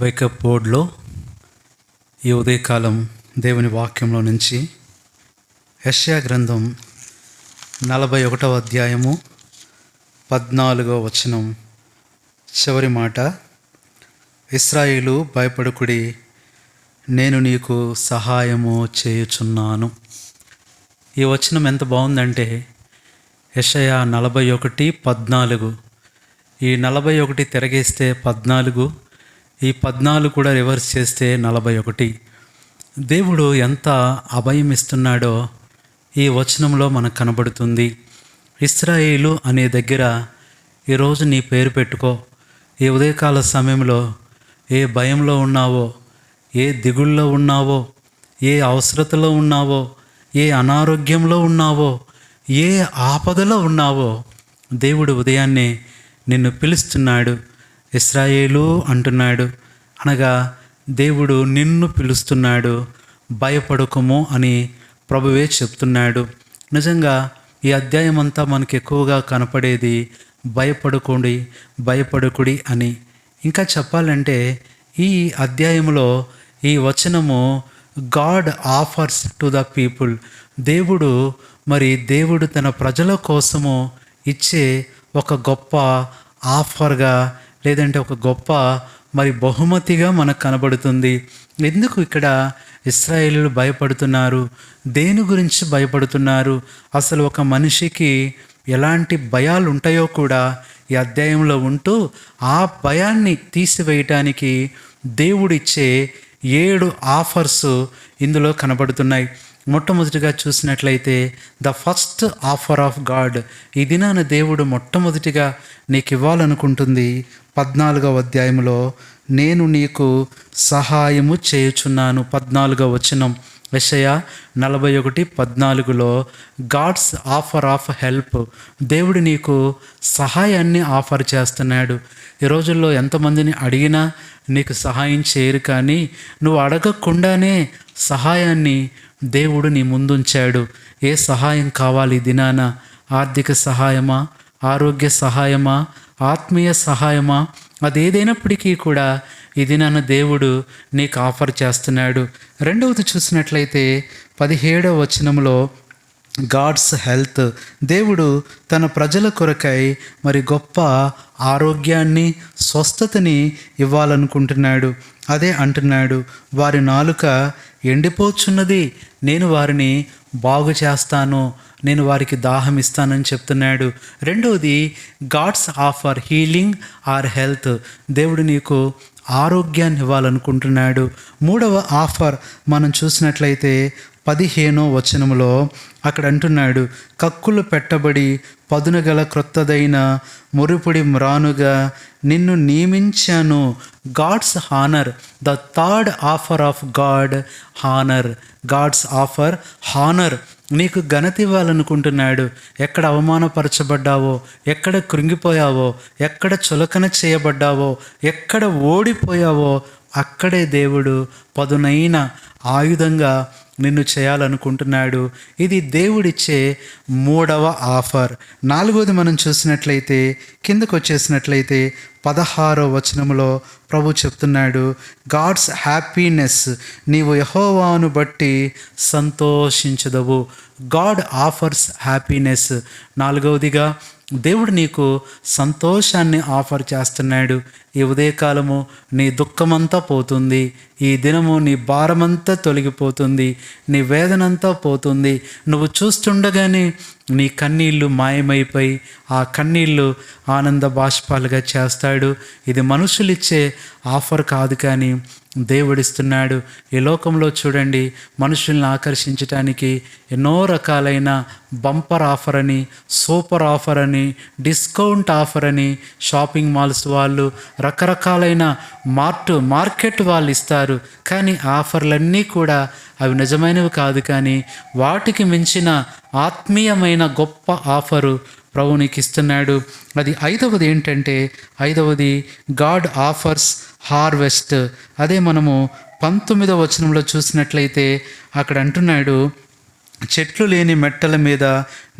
Wake up బోర్డ్లో ఈ ఉదయకాలం దేవుని వాక్యంలో నుంచి యష్యా గ్రంథం నలభై ఒకటవ అధ్యాయము పద్నాలుగో వచనం. చివరి మాట ఇస్రాయిలు భయపడుకుడి నేను నీకు సహాయము చేయుచున్నాను. ఈ వచనం ఎంత బాగుందంటే యషయా నలభై ఒకటి పద్నాలుగు. ఈ నలభై ఒకటి తిరగేస్తే పద్నాలుగు ఈ పద్నాలుగు కూడా రివర్స్ చేస్తే నలభై ఒకటి. దేవుడు ఎంత అభయం ఇస్తున్నాడో ఈ వచనంలో మనకు కనబడుతుంది. ఇస్రాయేలు అనే దగ్గర ఈరోజు నీ పేరు పెట్టుకో. ఈ ఉదయకాల సమయంలో ఏ భయంలో ఉన్నావో ఏ దిగుల్లో ఉన్నావో ఏ అవసరతలో ఉన్నావో ఏ అనారోగ్యంలో ఉన్నావో ఏ ఆపదలో ఉన్నావో దేవుడు ఉదయాన్నే నిన్ను పిలుస్తున్నాడు. ఇస్రాయేలు అంటున్నాడు. అనగా దేవుడు నిన్ను పిలుస్తున్నాడు భయపడకము అని ప్రభువే చెప్తున్నాడు. నిజంగా ఈ అధ్యాయం అంతా మనకి ఎక్కువగా కనపడేది భయపడుకోండి భయపడుకుడి అని. ఇంకా చెప్పాలంటే ఈ అధ్యాయంలో ఈ వచనము God offers to the people. దేవుడు మరి దేవుడు తన ప్రజల కోసము ఇచ్చే ఒక గొప్ప ఆఫర్గా లేదంటే ఒక గొప్ప మరి బహుమతిగా మనకు కనబడుతుంది. ఎందుకు ఇక్కడ ఇస్రాయేలీలు భయపడుతున్నారు? దేని గురించి భయపడుతున్నారు? అసలు ఒక మనిషికి ఎలాంటి భయాలు ఉంటాయో కూడా ఈ అధ్యాయంలో ఉంటూ ఆ భయాన్ని తీసివేయటానికి దేవుడిచ్చే ఏడు ఆఫర్స్ ఇందులో కనబడుతున్నాయి. మొట్టమొదటిగా చూసినట్లయితే the first offer of God. ఈ దినాన దేవుడు మొట్టమొదటిగా నీకు ఇవ్వాలనుకుంటుంది పద్నాలుగవ అధ్యాయంలో నేను నీకు సహాయము చేయుచున్నాను. పద్నాలుగవ వచనం. విషయ నలభై ఒకటి పద్నాలుగులో గాడ్స్ ఆఫర్ ఆఫ్ హెల్ప్. దేవుడు నీకు సహాయాన్ని ఆఫర్ చేస్తున్నాడు. ఈ రోజుల్లో ఎంతమందిని అడిగినా నీకు సహాయం చేయరు కానీ నువ్వు అడగకుండానే సహాయాన్ని దేవుడు నీ ముందుంచాడు. ఏ సహాయం కావాలి దినాన? ఆర్థిక సహాయమా? ఆరోగ్య సహాయమా? ఆత్మీయ సహాయమా? అదేదైనప్పటికీ కూడా ఇది నన్ను దేవుడు నీకు ఆఫర్ చేస్తున్నాడు. రెండవది చూసినట్లయితే పదిహేడవ వచనంలో గాడ్స్ హెల్త్. దేవుడు తన ప్రజల కొరకై మరి గొప్ప ఆరోగ్యాన్ని స్వస్థతని ఇవ్వాలనుకుంటున్నాడు. అదే అంటున్నాడు. వారి నాలుక ఎండిపోచున్నది. నేను వారిని బాగు చేస్తాను. నేను వారికి దాహం ఇస్తానని చెప్తున్నాడు. రెండవది God's offer healing or health. దేవుడు నీకు ఆరోగ్యాన్ని ఇవ్వాలనుకుంటున్నాడు. మూడవ ఆఫర్ మనం చూసినట్లయితే పదిహేనో వచనములో అక్కడ అంటున్నాడు కక్కులు పెట్టబడి పదునగల క్రొత్తదైన మురుపుడి మ్రానుగా నిన్ను నియమించాను. God's honour the third offer of God honour. God's offer honour. నీకు ఘనత ఇవ్వాలనుకుంటున్నాడు. ఎక్కడ అవమానపరచబడ్డావో ఎక్కడ కృంగిపోయావో ఎక్కడ చులకన చేయబడ్డావో ఎక్కడ ఓడిపోయావో అక్కడే దేవుడు పదునైన ఆయుధంగా నిన్ను చేయాలనుకుంటున్నాడు. ఇది దేవుడిచ్చే మూడవ ఆఫర్. నాలుగోది మనం చూసినట్లయితే కిందకు వచ్చేసినట్లయితే పదహారో వచనంలో ప్రభు చెప్తున్నాడు గాడ్స్ హ్యాపీనెస్ నీవు యహోవాను బట్టి సంతోషించదవు. God offers happiness. నాలుగవదిగా దేవుడు నీకు సంతోషాన్ని ఆఫర్ చేస్తున్నాడు. ఈ ఉదయకాలము నీ దుఃఖమంతా పోతుంది. ఈ దినము నీ భారమంతా తొలగిపోతుంది. నీ వేదనంతా పోతుంది. నువ్వు చూస్తుండగానే నీ కన్నీళ్ళు మాయమైపోయి ఆ కన్నీళ్ళు ఆనంద బాష్పాలుగా చేస్తాడు. ఇది మనుషులిచ్చే ఆఫర్ కాదు కానీ దేవుడిస్తున్నాడు. ఈ లోకంలో చూడండి మనుషుల్ని ఆకర్షించటానికి ఎన్నో రకాలైన బంపర్ ఆఫర్ అని సూపర్ ఆఫర్ అని డిస్కౌంట్ ఆఫర్ అని షాపింగ్ మాల్స్ వాళ్ళు రకరకాలైన మార్ట్ మార్కెట్ వాళ్ళు ఇస్తారు. కానీ ఆఫర్లన్నీ కూడా అవి నిజమైనవి కాదు కానీ వాటికి మించిన ఆత్మీయమైన గొప్ప ఆఫరు ప్రభు నీకు ఇస్తున్నాడు అది ఐదవది ఏంటంటే ఐదవది గాడ్ ఆఫర్స్ హార్వెస్ట్. అదే మనము పంతొమ్మిదవ వచనంలో చూసినట్లయితే అక్కడ అంటున్నాడు చెట్లు లేని మెట్టల మీద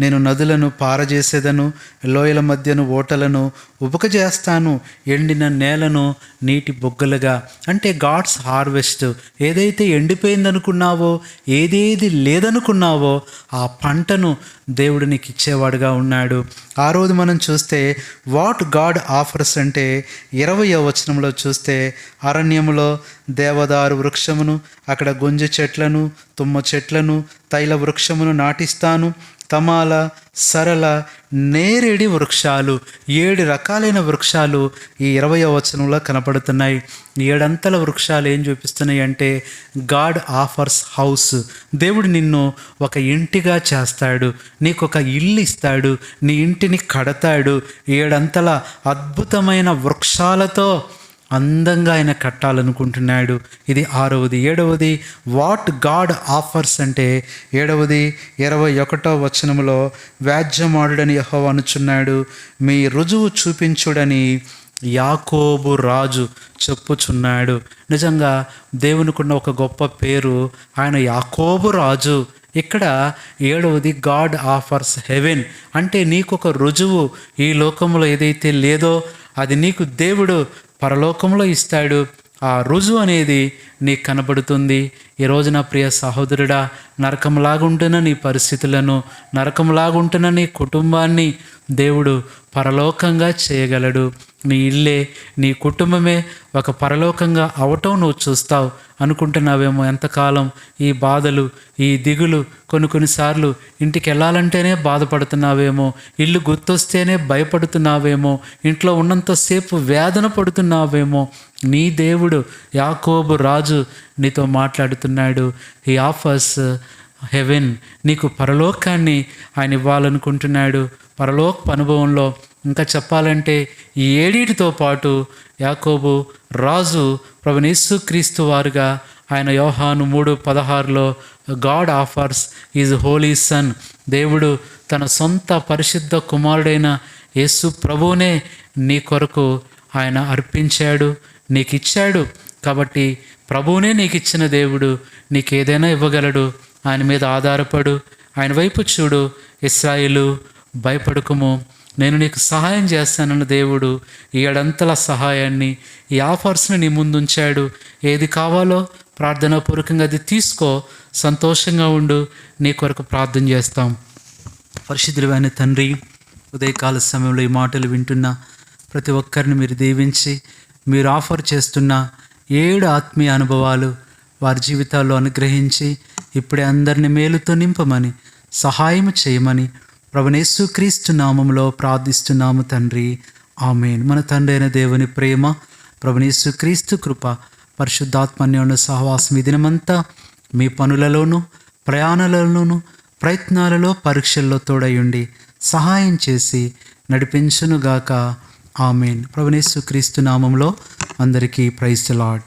నేను నదులను పారజేసేదను లోయల మధ్యను ఓటలను ఉబకజేస్తాను ఎండిన నేలను నీటి బొగ్గలుగా. అంటే గాడ్స్ హార్వెస్ట్ ఏదైతే ఎండిపోయిందనుకున్నావో ఏదేది లేదనుకున్నావో ఆ పంటను దేవుడు నీకు ఇచ్చేవాడుగా ఉన్నాడు. ఆ రోజు మనం చూస్తే వాట్ గాడ్ ఆఫర్స్ అంటే ఇరవయో వచనంలో చూస్తే అరణ్యములో దేవదారు వృక్షమును అక్కడ గుంజ చెట్లను తుమ్మ చెట్లను తైల వృక్షమును నాటిస్తాను తమాల సరళ నేరేడి వృక్షాలు ఏడు రకాలైన వృక్షాలు ఈ ఇరవై వచనంలో కనపడుతున్నాయి. ఏడంతల వృక్షాలు ఏం చూపిస్తున్నాయి అంటే గాడ్ ఆఫర్స్ హౌస్. దేవుడు నిన్ను ఒక ఇంటిగా చేస్తాడు. నీకు ఒక ఇల్లు ఇస్తాడు. నీ ఇంటిని కడతాడు. ఏడంతల అద్భుతమైన వృక్షాలతో అందంగా ఆయన కట్టాలనుకుంటున్నాడు. ఇది ఆరవది ఏడవది వాట్ గాడ్ ఆఫర్స్ అంటే ఏడవది ఇరవై ఒకటో వచనములో వ్యాజ్యమాడుడని యహో అనుచున్నాడు. మీ రుజువు చూపించుడని యాకోబు రాజు చెప్పుచున్నాడు. నిజంగా దేవునికున్న ఒక గొప్ప పేరు ఆయన యాకోబు రాజు. ఇక్కడ ఏడవది గాడ్ ఆఫర్స్ హెవెన్ అంటే నీకు ఒక రుజువు ఈ లోకంలో ఏదైతే లేదో అది నీకు దేవుడు పరలోకంలో ఇస్తాడు. ఆ రుజువు అనేది నీకు కనబడుతుంది. ఈ నా ప్రియ సహోదరుడా నరకంలాగుంటున్న నీ పరిస్థితులను నరకంలాగుంటున్న నీ కుటుంబాన్ని దేవుడు పరలోకంగా చేయగలడు. నీ ఇల్లే నీ కుటుంబమే ఒక పరలోకంగా అవటం నువ్వు చూస్తావు. అనుకుంటున్నావేమో ఎంతకాలం ఈ బాధలు ఈ దిగులు. కొన్ని కొన్నిసార్లు ఇంటికి వెళ్ళాలంటేనే బాధపడుతున్నావేమో ఇల్లు గుర్తొస్తేనే భయపడుతున్నావేమో ఇంట్లో ఉన్నంతసేపు వేదన పడుతున్నావేమో. నీ దేవుడు యాకోబు రాజు నీతో మాట్లాడుతున్నాడు. ఈ ఆఫర్స్ హెవెన్ నీకు పరలోకాన్ని ఆయన ఇవ్వాలనుకుంటున్నాడు. పరలోక అనుభవంలో ఇంకా చెప్పాలంటే ఈ ఏడీటితో పాటు యాకోబు రాజు ప్రభునేసు క్రీస్తు వారుగా ఆయన యోహాను మూడు పదహారులో God offers is holy son. దేవుడు తన సొంత పరిశుద్ధ కుమారుడైన యేసు ప్రభువునే నీ కొరకు ఆయన అర్పించాడు నీకు ఇచ్చాడు కాబట్టి ప్రభువునే నీకు ఇచ్చిన దేవుడు నీకు ఏదైనా ఇవ్వగలడు. ఆయన మీద ఆధారపడు. ఆయన వైపు చూడు ఇస్రాయిలు భయపడకము. నేను నీకు సహాయం చేస్తానన్న దేవుడు ఈ ఏడంతల సహాయాన్ని ఈ ఆఫర్స్ని నీ ముందుంచాడు. ఏది కావాలో ప్రార్థనాపూర్వకంగా అది తీసుకో. సంతోషంగా ఉండు. నీ కొరకు ప్రార్థన చేస్తాం. పరిశుద్ధులైన తండ్రి ఉదయకాల సమయంలో ఈ మాటలు వింటున్న ప్రతి ఒక్కరిని మీరు దీవించి మీరు ఆఫర్ చేస్తున్న ఏడు ఆత్మీయ అనుభవాలు వారి జీవితాల్లో అనుగ్రహించి ఇప్పుడే అందరిని మేలుతో నింపమని సహాయం చేయమని ప్రభునేసు క్రీస్తు నామంలో ప్రార్థిస్తున్నాము తండ్రి. ఆమెన్. మన తండ్రి అయిన దేవుని ప్రేమ ప్రభునేసు క్రీస్తు కృప పరిశుద్ధాత్మన్యోన్న సహవాసం ఈ దినమంతా మీ పనులలోనూ ప్రయాణాలలోనూ ప్రయత్నాలలో పరీక్షల్లో తోడయుండి సహాయం చేసి నడిపించునుగాక. ఆమెన్. ప్రభునేసు క్రీస్తు నామంలో అందరికీ ప్రైస్ లాడ్